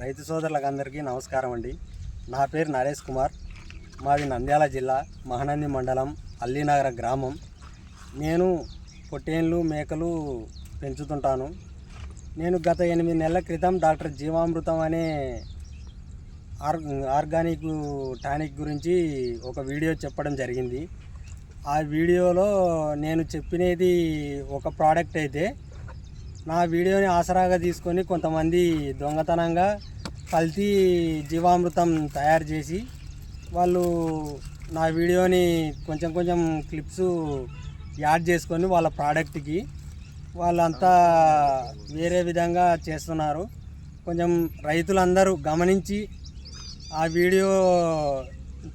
రైతు సోదరులకు అందరికీ నమస్కారం అండి. నా పేరు నరేష్ కుమార్. మాది నంద్యాల జిల్లా మహానంది మండలం అల్లీనగర గ్రామం. నేను పొట్టేన్లు మేకలు పెంచుతుంటాను. నేను గత ఎనిమిది నెలల క్రితం డాక్టర్ జీవామృతం అనే ఆర్ ఆర్గానిక్ టానిక్ గురించి ఒక వీడియో చెప్పడం జరిగింది. ఆ వీడియోలో నేను చెప్పినది ఒక ప్రోడక్ట్ అయితే నా వీడియోని ఆసరాగా తీసుకొని కొంతమంది దొంగతనంగా కల్తీ జీవామృతం తయారు చేసి వాళ్ళు నా వీడియోని కొంచెం కొంచెం క్లిప్స్ యాడ్ చేసుకొని వాళ్ళ ప్రోడక్ట్కి వాళ్ళంతా వేరే విధంగా చేస్తున్నారు. కొంచెం రైతులందరూ గమనించి ఆ వీడియో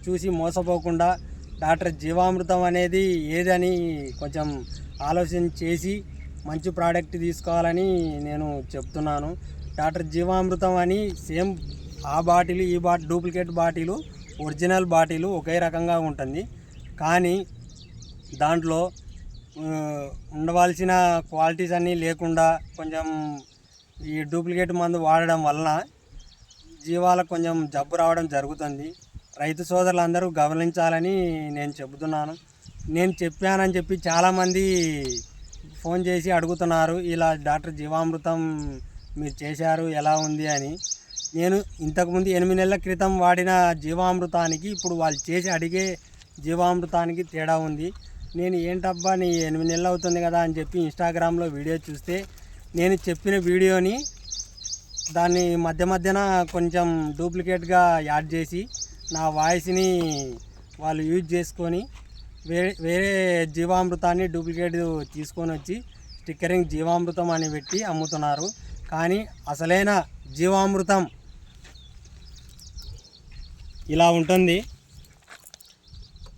చూసి మోసపోకుండా డాక్టర్ జీవామృతం అనేది ఏదని కొంచెం ఆలోచన చేసి మంచి ప్రోడక్ట్ తీసుకోవాలని నేను చెప్తున్నాను. డాక్టర్ జీవామృతం అని సేమ్ ఆ బాటిల్ ఈ bottle duplicate bottle original bottle ఒకే రకంగా ఉంటుంది. కానీ దాంట్లో ఉండవలసిన క్వాలిటీస్ అన్నీ లేకుండా కొంచెం ఈ డూప్లికేట్ మందు వాడడం వలన జీవాలకు కొంచెం జబ్బు రావడం జరుగుతుంది. రైతు సోదరులందరూ గమనించాలని నేను చెబుతున్నాను. నేను చెప్పానని చెప్పి చాలామంది ఫోన్ చేసి అడుగుతున్నారు ఇలా డాక్టర్ జీవామృతం మీరు చేశారు ఎలా ఉంది? అని. నేను ఇంతకుముందు ఎనిమిది నెలల క్రితం వాడిన జీవామృతానికి ఇప్పుడు వాళ్ళు చేసి అడిగే జీవామృతానికి తేడా ఉంది. నేను ఏంటబ్బా నీ ఎనిమిది నెలలు అవుతుంది కదా అని చెప్పి ఇన్స్టాగ్రామ్లో వీడియో చూస్తే నేను చెప్పిన వీడియోని దాన్ని మధ్య మధ్యన కొంచెం డూప్లికేట్గా యాడ్ చేసి నా వాయిస్ని వాళ్ళు యూజ్ చేసుకొని వేరే వేరే జీవామృతాన్ని డూప్లికేట్ తీసుకొని వచ్చి స్టిక్కరింగ్ జీవామృతం అని పెట్టి అమ్ముతున్నారు. కానీ అసలైన జీవామృతం ఇలా ఉంటుంది.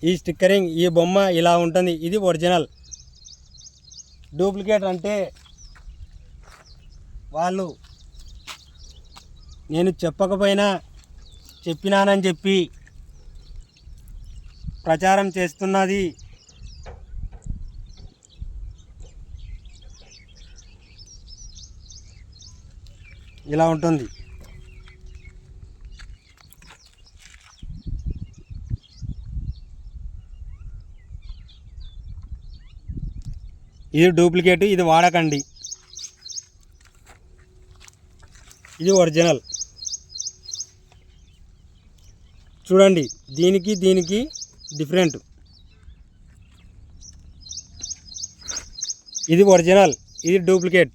ఈ స్టిక్కరింగ్ ఈ బొమ్మ ఇలా ఉంటుంది. ఇది ఒరిజినల్. డూప్లికేట్ అంటే వాళ్ళు నేను చెప్పకపోయినా చెప్పినానని చెప్పి ప్రచారం చేస్తున్నది. ఇలా ఉంటుంది. ఇది డూప్లికేట్ ఇది వాడకండి. ఇది ఒరిజినల్. చూడండి దీనికి దీనికి డిఫరెంట్. ఇది ఒరిజినల్ ఇది డూప్లికేట్.